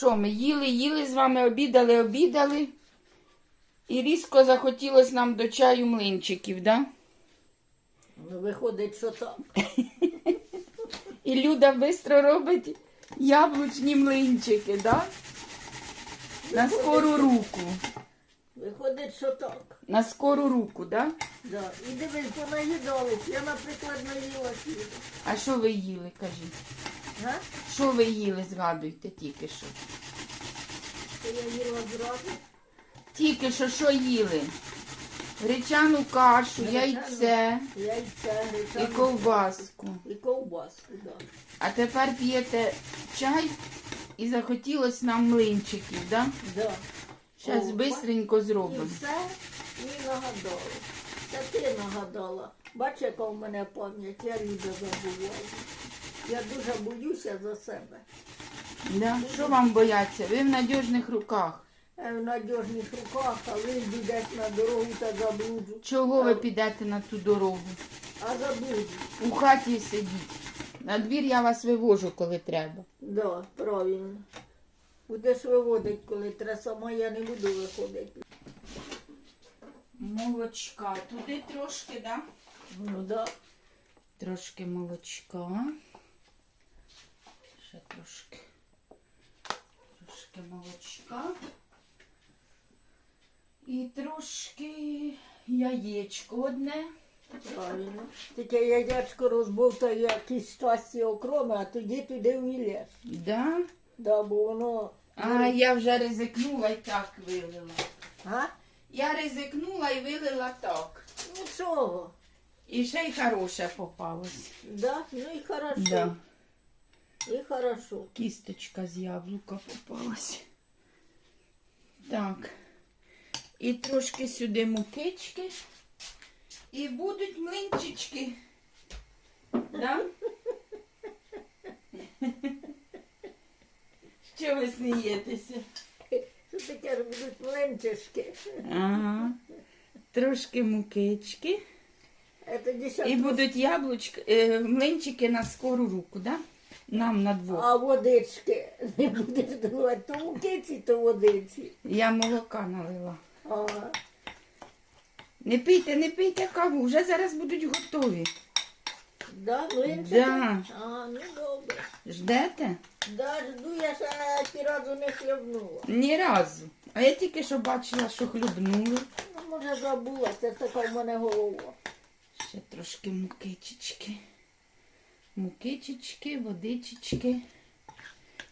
Що ми їли, їли з вами, обідали, обідали. І різко захотілося нам до чаю млинчиків, да? Ну, виходить, що так. І Люда швидко робить яблучні млинчики, да? На скору руку. Виходить, що так. На скору руку, да? Да. І дивись, понаїдались. Я, наприклад, наїла хліба. А що ви їли, кажіть? Га? Що ви їли, згадуйте тільки що. Я їла зразу. Тільки що що їли? Гречану кашу, яйце Яйця, і гречану ковбаску. І ковбаску, да. А тепер п'єте чай і захотілось нам млинчиків, да? Да. Зараз О, бистренько І зробимо. все мені нагадало. Це ти нагадала. Бач, яка в мене пам'ять, я люди забуваю. Я дуже боюся за себе. Да? Що вам бояться? Ви в надіжних руках. Я в надіжних руках, а ви йдете на дорогу та заблуджу. Чого ви підете на ту дорогу? А заблуджу. У хаті сидіть. На двір я вас вивожу, коли треба. Да, правильно. Будеш виводити, коли треба, сама я не буду виходити. Молочка. Туди трошки, да? Ну да. Трошки молочка. Ще трошки. Трошки молочка. І трошки яєчко одне. Правильно. Тільки яєчко розбовтає якісь часті окроми, а тоді туди вілєш. Да? Да, бо воно. А я вже ризикнула і так вилила. А? Я ризикнула і вилила так. Нічого. І ще й хороше попалось. Да? Ну і хорошо. Да. І хорошо. Кісточка з яблука попалась. Так. І трошки сюди мукички. І будуть млинчички. Да? Що ви смієтеся? Таке будуть мленчишки. Ага. Трошки мукички. І будуть яблучки, е, млинчики на скору руку, да? Нам на двох. А водички не будеш давати. То мукиці, то водиці. Я молока налила. А, Не пийте, не пийте каву, вже зараз будуть готові. да, мленчики? Да. А, ну добре. Ждете? Да, жду, я ще ті разу не хлебнула. Ні разу. А я тільки що бачила, що хлюбнули. Ну, може забула, це така в мене голова. Ще трошки мукичечки. Мукичечки, водичечки.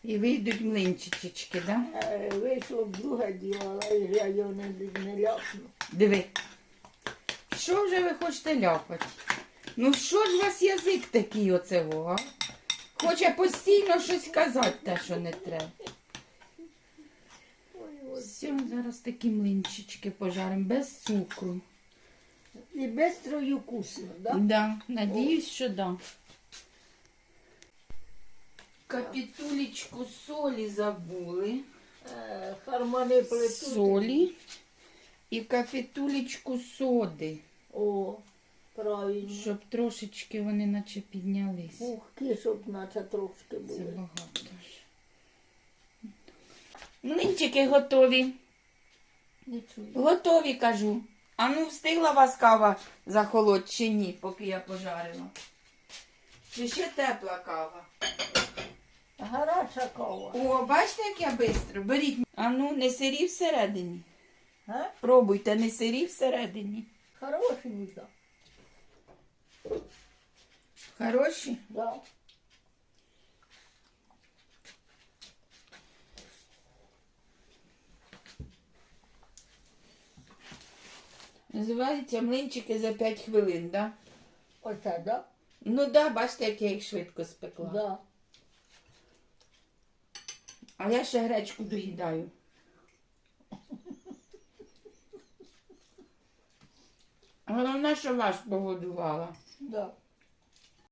І вийдуть млинчичечки, да? Е, Вийшло б друге діло, але я його не, не ляпну. Диви. Що вже ви хочете ляпати? Ну що ж у вас язик такий оцего, а? Хоче постійно щось казати, те, що не треба. Все, зараз такі млинчички пожаримо без цукру. І бистро і вкусно, да? Да, надіюсь, що да. Капітулечку солі забули. Е, плетуть. Солі і капітулечку соди, О, правильно. щоб трошечки вони наче піднялись. Пухкі, щоб наче трошки Це були. багато ж. Млинчики готові. Не чую. Готові, кажу. А ну, встигла вас кава захолодь чи ні, поки я пожарила? Чи ще тепла кава? Гаряча кава. О, бачите, як я швидко? Беріть. А ну, не сирі всередині. А? Пробуйте, не сирі всередині. Хороші Хорошенька. Хороші? Да. Називаються млинчики за 5 хвилин, да? Оце, да? Ну да, бачите, як я їх швидко спекла. Да. А я ще гречку доїдаю. Головне, що вас погодувала. Да.